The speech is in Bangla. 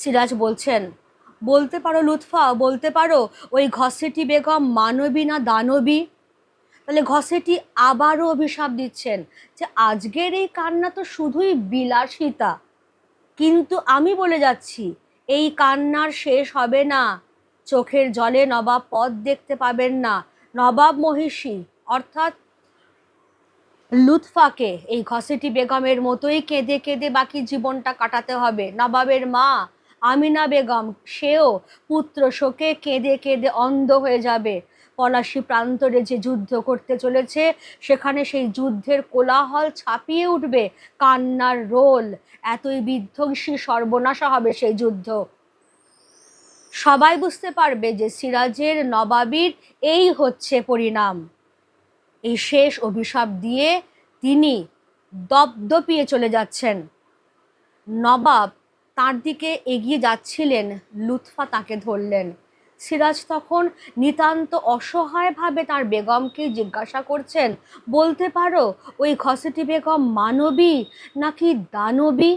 সিরাজ বলছেন, বলতে পারো লুৎফা, বলতে পারো ওই ঘসেটি বেগম মানবী না দানবী? তাহলে ঘসেটি আবারও অভিশাপ দিচ্ছেন যে আজকের এই কান্না তো শুধুই বিলাসিতা। কিন্তু আমি বলে যাচ্ছি, এই কান্নার শেষ হবে না। চোখের জলে নবাব পথ দেখতে পাবেন না। নবাব মহিষী, অর্থাৎ লুৎফাকে এই ঘসেটি বেগমের মতোই কেঁদে কেঁদে বাকি জীবনটা কাটাতে হবে। নবাবের মা আমিনা বেগম, সেও পুত্র শোকে কেঁদে কেঁদে অন্ধ হয়ে যাবে। পলাশী প্রান্তরে যে যুদ্ধ করতে চলেছে, সেখানে সেই যুদ্ধের কোলাহল ছাপিয়ে উঠবে কান্নার রোল। এতই বিধ্বংসী সর্বনাশা হবে সেই যুদ্ধ। সবাই বুঝতে পারবে যে সিরাজের নবাবির এই হচ্ছে পরিণাম। এই শেষ অভিশাপ দিয়ে তিনি দপদপিয়ে চলে যাচ্ছেন। নবাব তার দিকে এগিয়ে যাচ্ছিলেন, লুৎফা তাকে ধরলেন। সিরাজ তখন নিতান্ত অসহায়ভাবে তার বেগমকে জিজ্ঞাসা করছেন, বলতে পারো, ওই খসেটি বেগম মানবী নাকি দানবী?